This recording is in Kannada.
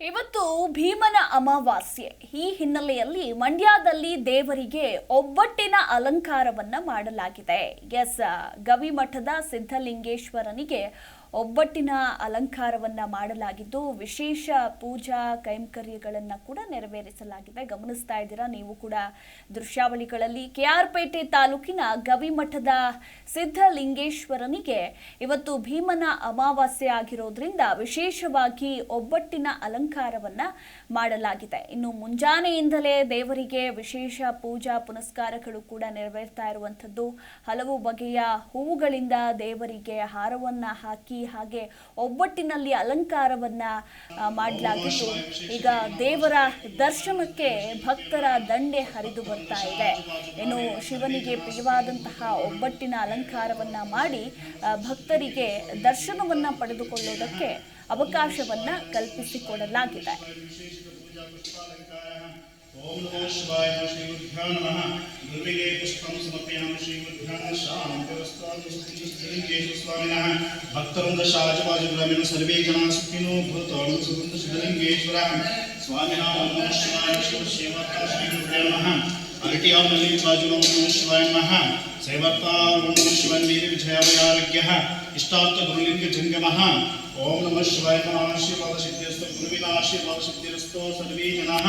ಇವತ್ತು ಭೀಮನ ಅಮಾವಾಸ್ಯೆ. ಈ ಹಿನ್ನೆಲೆಯಲ್ಲಿ ಮಂಡ್ಯದಲ್ಲಿ ದೇವರಿಗೆ ಒಬ್ಬಟ್ಟಿನ ಅಲಂಕಾರವನ್ನ ಮಾಡಲಾಗಿದೆ. ಎಸ್ ಗವಿಮಠದ ಸಿದ್ಧಲಿಂಗೇಶ್ವರನಿಗೆ ಒಬ್ಬಟ್ಟಿನ ಅಲಂಕಾರವನ್ನ ಮಾಡಲಾಗಿದ್ದು ವಿಶೇಷ ಪೂಜಾ ಕೈಂಕರ್ಯಗಳನ್ನು ಕೂಡ ನೆರವೇರಿಸಲಾಗಿದೆ. ಗಮನಿಸ್ತಾ ಇದ್ದೀರಾ, ನೀವು ಕೂಡ ದೃಶ್ಯಾವಳಿಗಳಲ್ಲಿ ಕೆ ಆರ್ ಕೆಆರ್ಪೇಟೆ ತಾಲೂಕಿನ ಗವಿಮಠದ ಸಿದ್ಧಲಿಂಗೇಶ್ವರನಿಗೆ ಇವತ್ತು ಭೀಮನ ಅಮಾವಾಸ್ಯೆ ಆಗಿರೋದ್ರಿಂದ ವಿಶೇಷವಾಗಿ ಒಬ್ಬಟ್ಟಿನ ಅಲಂಕಾರವನ್ನ ಮಾಡಲಾಗಿದೆ. ಇನ್ನು ಮುಂಜಾನೆಯಿಂದಲೇ ದೇವರಿಗೆ ವಿಶೇಷ ಪೂಜಾ ಪುನಸ್ಕಾರಗಳು ಕೂಡ ನೆರವೇರ್ತಾ ಇರುವಂಥದ್ದು. ಹಲವು ಬಗೆಯ ಹೂವುಗಳಿಂದ ದೇವರಿಗೆ ಹಾರವನ್ನ ಹಾಕಿ ಹಾಗೆ ಒಬ್ಬಟ್ಟಿನಲ್ಲಿ ಅಲಂಕಾರವನ್ನ ಮಾಡಲಾಗಿತ್ತು ಈಗ ದೇವರ ದರ್ಶನಕ್ಕೆ ಭಕ್ತರ ದಂಡೆ ಹರಿದು ಬರ್ತಾ ಇದೆ. ಏನು ಶಿವನಿಗೆ ಪ್ರಿಯವಾದಂತಹ ಒಬ್ಬಟ್ಟಿನ ಅಲಂಕಾರವನ್ನ ಮಾಡಿ ಭಕ್ತರಿಗೆ ದರ್ಶನವನ್ನ ಪಡೆದುಕೊಳ್ಳುವುದಕ್ಕೆ ಅವಕಾಶವನ್ನ ಕಲ್ಪಿಸಿಕೊಡಲಾಗಿದೆ. ओम नमः शिवाय श्री गुरुभ्यो नमः। गुरुविगे पुष्पं समर्पयामि श्री गुरुभ्यो नमः शान्तिरस्तु स्वामिनः भक्तवृन्दशाजवाजग्रामीण सर्वे जनाः सुखिनो भूतोऽणु सुगन्ध सिद्धलिङ्गेश्वरः स्वामिनः ओम नमः शिवाय शिव सेवता श्री गुरुभ्यो नमः। अरटिया मल्लिकार्जुनो नमः शिवाय नमः। सेवता ओम नमः शिवाय वीर विजयावयारोग्यः इष्टार्थ गुरुलिंग जंगमः ओम नमः शिवाय नमः। आशीर्वाद सिद्धिरस्तु गुरुविन आशीर्वाद सिद्धिरस्तु सर्वे जनाः।